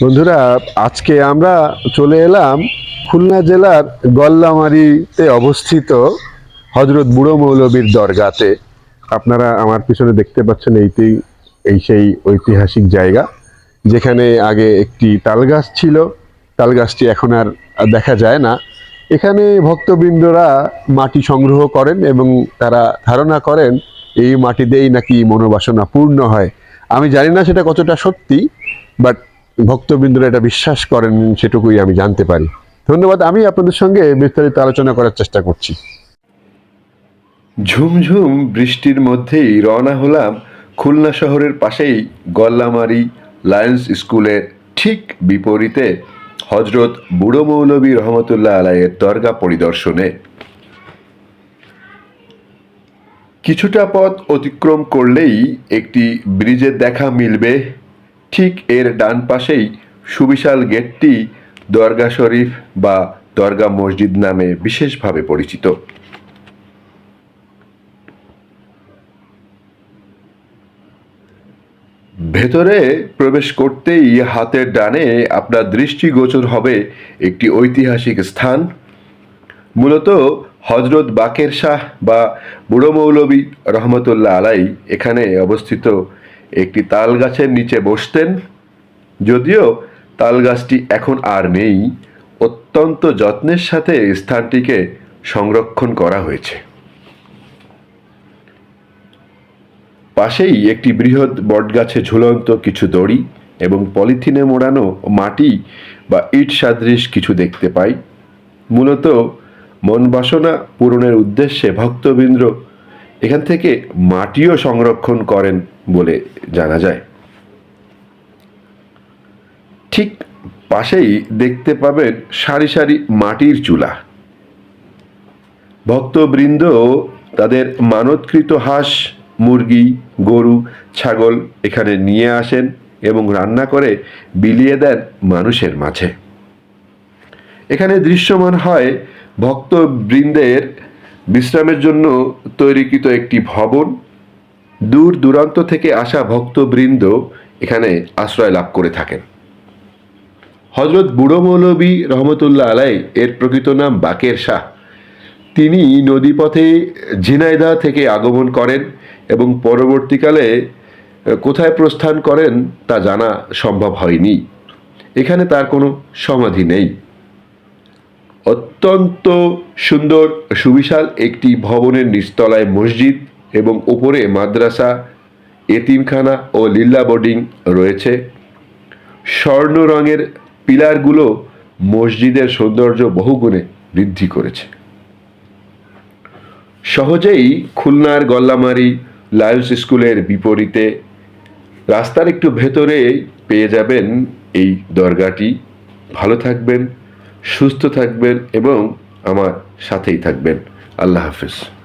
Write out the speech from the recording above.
বন্ধুরা, আজকে আমরা চলে এলাম খুলনা জেলার গল্লামারিতে অবস্থিত হজরত বুড়ো মৌলবীর দরগাতে। আপনারা আমার পিছনে দেখতে পাচ্ছেন এইটি এই সেই ঐতিহাসিক জায়গা, যেখানে আগে একটি তালগাছ ছিল। তালগাছটি এখন আর দেখা যায় না। এখানে ভক্তবৃন্দরা মাটি সংগ্রহ করেন এবং তারা ধারণা করেন এই মাটি দিয়েই নাকি মনোবাসনা পূর্ণ হয়। আমি জানি না সেটা কতটা সত্যি বাট ভক্তবৃন্দরা এটা বিশ্বাস করেন, সেটুকুই আমি জানতে পারি। ধন্যবাদ, আমি আপনাদের সঙ্গে বিস্তারিত আলোচনা করার চেষ্টা করছি। ঝুমঝুম বৃষ্টির মধ্যেই রওনা হলাম খুলনা শহরের পাশেই গল্লামারি লায়ন্স স্কুলের ঠিক বিপরীতে হজরত বুড়ো মৌলবী রহমতুল্লাহ আলাইয়ের দরগা পরিদর্শনে। কিছুটা পথ অতিক্রম করলেই একটি ব্রিজের দেখা মিলবে। ঠিক এর ডান পাশেই সুবিশাল গেটটি দরগা শরীফ বা দরগা মসজিদ নামে বিশেষভাবে পরিচিত। ভেতরে প্রবেশ করতেই হাতের ডানে আপনার দৃষ্টিগোচর হবে একটি ঐতিহাসিক স্থান। মূলত হজরত বাকের শাহ বা বুড়ো মৌলবী রহমতুল্লাহ আলাই এখানে অবস্থিত একটি তাল গাছের নিচে বসতেন। যদিও তাল গাছটি এখন আর নেই, অত্যন্ত যত্নের সাথে স্থানটিকে সংরক্ষণ করা হয়েছে। পাশেই একটি বৃহৎ বটগাছে ঝুলন্ত কিছু দড়ি এবং পলিথিনে মোড়ানো মাটি বা ইট সাদৃশ কিছু দেখতে পাই। মূলত মন বাসনা পূরণের উদ্দেশ্যে ভক্তবৃন্দ এখান থেকে মাটিও সংরক্ষণ করেন বলে জানা যায়। ঠিক পাশেই দেখতে পাবেন সারি সারি মাটির চুলা। ভক্তবৃন্দ তাদের মানতকৃত হাঁস, মুরগি, গরু, ছাগল এখানে নিয়ে আসেন এবং রান্না করে বিলিয়ে দেন মানুষের মাঝে। এখানে দৃশ্যমান হয় ভক্তবৃন্দের বিশ্রামের জন্য তৈরিকৃত একটি ভবন। দূর দূরান্ত থেকে আসা ভক্তবৃন্দ এখানে আশ্রয় লাভ করে থাকেন। হজরত বুড়ো মৌলবী রহমতুল্লাহ আলাই এর প্রকৃত নাম বাকের শাহ। তিনি নদীপথে ঝিনাইদহ থেকে আগমন করেন এবং পরবর্তীকালে কোথায় প্রস্থান করেন তা জানা সম্ভব হয়নি। এখানে তার কোনো সমাধি নেই। অত্যন্ত সুন্দর সুবিশাল একটি ভবনের নিচতলায় মসজিদ এবং উপরে মাদ্রাসা, এতিমখানা ও লিল্লা বোর্ডিং রয়েছে। স্বর্ণ রঙের পিলারগুলো মসজিদের সৌন্দর্য বহুগুণে বৃদ্ধি করেছে। সহজেই খুলনার গল্লামারি লায়ন্স স্কুলের বিপরীতে রাস্তার একটু ভেতরে পেয়ে যাবেন এই দরগাটি। ভালো থাকবেন, সুস্থ থাকবেন এবং আমার সাথেই থাকবেন। আল্লাহ হাফেজ।